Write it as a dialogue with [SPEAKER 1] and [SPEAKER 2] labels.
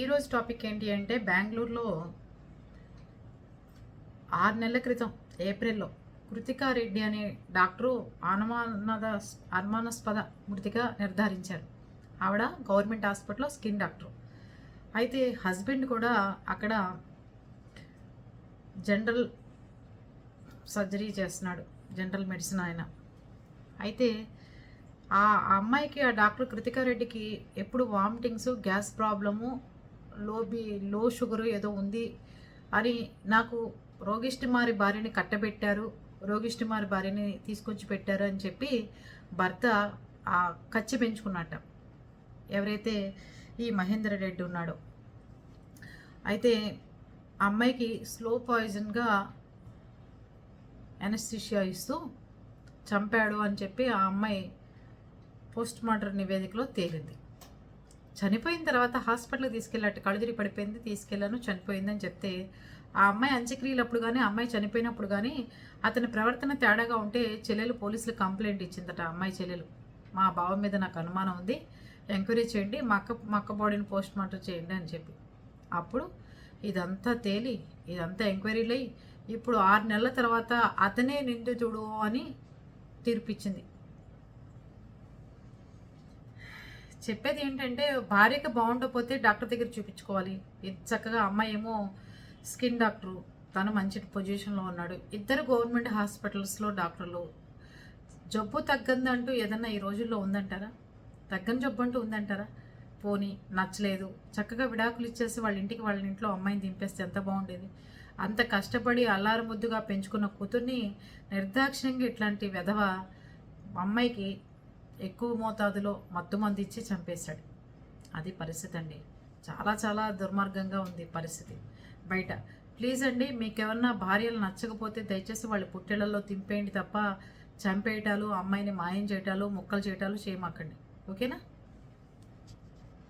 [SPEAKER 1] ఈరోజు టాపిక్ ఏంటి అంటే బెంగళూరులో ఆరు నెలల క్రితం ఏప్రిల్లో కృతికా రెడ్డి అనే డాక్టరు అనుమానద అనుమానాస్పద మృతిగా నిర్ధారించారు. ఆవిడ గవర్నమెంట్ హాస్పిటల్లో స్కిన్ డాక్టర్. అయితే హస్బెండ్ కూడా అక్కడ జనరల్ సర్జరీ చేస్తున్నాడు జనరల్ మెడిసిన్ ఆయన. అయితే ఆ అమ్మాయికి ఆ డాక్టర్ కృతికా రెడ్డికి ఎప్పుడు vomitings gas problem low B low sugar ఏదో ఉంది అని నాకు రోగిష్టిమారి భార్యని కట్టబెట్టారు. రోగిష్టిమారి భార్యని తీసుకొచ్చి పెట్టారు అని చెప్పి భర్త ఆ కచ్చి పెంచుకున్నట్ట ఎవరైతే ఈ మహేందర్ రెడ్డి ఉన్నాడో. అయితే ఆ అమ్మాయికి స్లో పాయిజన్గా ఎనస్థిషియా ఇస్తూ చంపాడు అని చెప్పి ఆ అమ్మాయి పోస్ట్ మార్టం నివేదికలో తేలింది. చనిపోయిన తర్వాత హాస్పిటల్కి తీసుకెళ్ళట్టు కళ్ళుదిరి పడిపోయింది తీసుకెళ్ళాను చనిపోయిందని చెప్తే ఆ అమ్మాయి అంత్యక్రియలప్పుడు కానీ అమ్మాయి చనిపోయినప్పుడు కానీ అతని ప్రవర్తన తేడాగా ఉంటే చెల్లెలు పోలీసులు కంప్లైంట్ ఇచ్చిందట అమ్మాయి చెల్లెలు. మా బావ మీద నాకు అనుమానం ఉంది. ఎంక్వైరీ చేయండి మా అక్క మా అక్క బాడీని పోస్ట్ మార్టం చేయండి అని చెప్పి. అప్పుడు ఇదంతా తేలి ఇదంతా ఎంక్వైరీలు అయ్యి ఇప్పుడు ఆరు నెలల తర్వాత అతనే నిందితుడు అని తీర్పిచ్చింది. చెప్పేది ఏంటంటే భార్యకి బాగుండకపోతే డాక్టర్ దగ్గర చూపించుకోవాలి. చక్కగా అమ్మాయి ఏమో స్కిన్ డాక్టరు తను మంచి పొజిషన్లో ఉన్నాడు. ఇద్దరు గవర్నమెంట్ హాస్పిటల్స్లో డాక్టర్లు. జబ్బు తగ్గందంటూ ఏదన్నా ఈ రోజుల్లో ఉందంటారా? తగ్గని జబ్బు అంటూ ఉందంటారా? పోనీ నచ్చలేదు. చక్కగా విడాకులు ఇచ్చేసి వాళ్ళ ఇంటికి వాళ్ళ ఇంట్లో అమ్మాయిని దింపేస్తే ఎంత బాగుండేది. అంత కష్టపడి అల్లారు ముద్దుగా పెంచుకున్న కూతుర్ని నిర్దాక్షిణ్యంగా ఇట్లాంటి వెధవ అమ్మాయికి ఎక్కువ మోతాదులో మత్తుమంది ఇచ్చి చంపేశాడు. అది పరిస్థితి అండి. చాలా చాలా దుర్మార్గంగా ఉంది పరిస్థితి. బయట ప్లీజ్ అండి మీకు భార్యలు నచ్చకపోతే దయచేసి వాళ్ళు పుట్టెలలో తింపేయండి తప్ప చంపేయటాలు అమ్మాయిని మాయం చేయటాలు ముక్కలు చేయటాలు చేయమాకండి. ఓకేనా?